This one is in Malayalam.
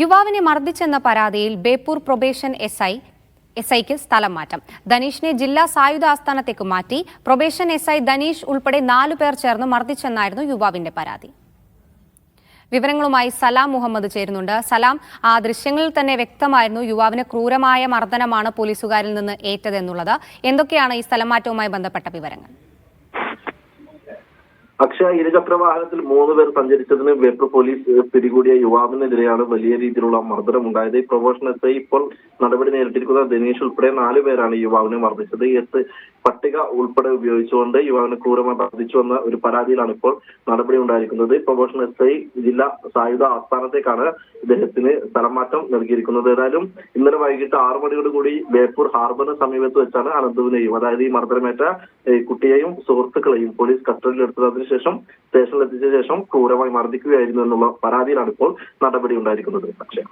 യുവാവിനെ മർദ്ദിച്ചെന്ന പരാതിയിൽ Beypore probation S I S ഐക്ക് സ്ഥലം മാറ്റം. ധനീഷിനെ ജില്ലാ സായുധ ആസ്ഥാനത്തേക്ക് മാറ്റി. പ്രൊബേഷൻ എസ് ഐ ധനീഷ് ഉൾപ്പെടെ നാലു പേർ ചേർന്ന് മർദ്ദിച്ചെന്നായിരുന്നു യുവാവിന്റെ പരാതി. വിവരങ്ങളുമായി സലാം മുഹമ്മദ് ചേരുന്നുണ്ട്. സലാം ആ ദൃശ്യങ്ങളിൽ തന്നെ വ്യക്തമായിരുന്നു യുവാവിന് ക്രൂരമായ മർദ്ദനമാണ് പോലീസുകാരിൽ നിന്ന് ഏറ്റതെന്നുള്ളത്. എന്തൊക്കെയാണ് ഈ സ്ഥലം മാറ്റവുമായി ബന്ധപ്പെട്ട വിവരങ്ങൾ? അക്ഷയ ഇരുചക്ര വാഹനത്തിൽ മൂന്ന് പേർ സഞ്ചരിച്ചതിന് വെപ്പ് പോലീസ് പിടികൂടിയ യുവാവിനെതിരെയാണ് വലിയ രീതിയിലുള്ള മർദ്ദനം ഉണ്ടായത് ഈ പ്രൊബോഷൻ ഇപ്പോൾ നടപടി നേരിട്ടിരിക്കുന്ന ദിനേശ് ഉൾപ്പെടെ നാല് പേരാണ് യുവാവിനെ മർദ്ദിച്ചത്. എസ് പട്ടിക ഉൾപ്പെടെ ഉപയോഗിച്ചുകൊണ്ട് യുവാവിനെ ക്രൂരമായി മർദ്ദിച്ചു വന്ന ഒരു പരാതിയിലാണ് ഇപ്പോൾ നടപടി ഉണ്ടായിരിക്കുന്നത്. പ്രൊബോഷൻ എസ് ഐ ജില്ലാ സായുധ ആസ്ഥാനത്തേക്കാണ് ഇദ്ദേഹത്തിന് സ്ഥലം മാറ്റം നൽകിയിരിക്കുന്നത്. ഏതായാലും ഇന്നലെ വൈകിട്ട് ആറു മണിയോട് കൂടി ബേപ്പൂർ ഹാർബറിന് സമീപത്ത് വെച്ചാണ് അനന്തുവിനെയും അതായത് ഈ മർദ്ദനമേറ്റ കുട്ടിയെയും സുഹൃത്തുക്കളെയും പോലീസ് കസ്റ്റഡിയിൽ എടുത്തതിനു ശേഷം സ്റ്റേഷനിൽ എത്തിച്ച ശേഷം ക്രൂരമായി മർദ്ദിക്കുകയായിരുന്നു എന്നുള്ള പരാതിയിലാണ് ഇപ്പോൾ നടപടി ഉണ്ടായിരിക്കുന്നത്. പക്ഷേ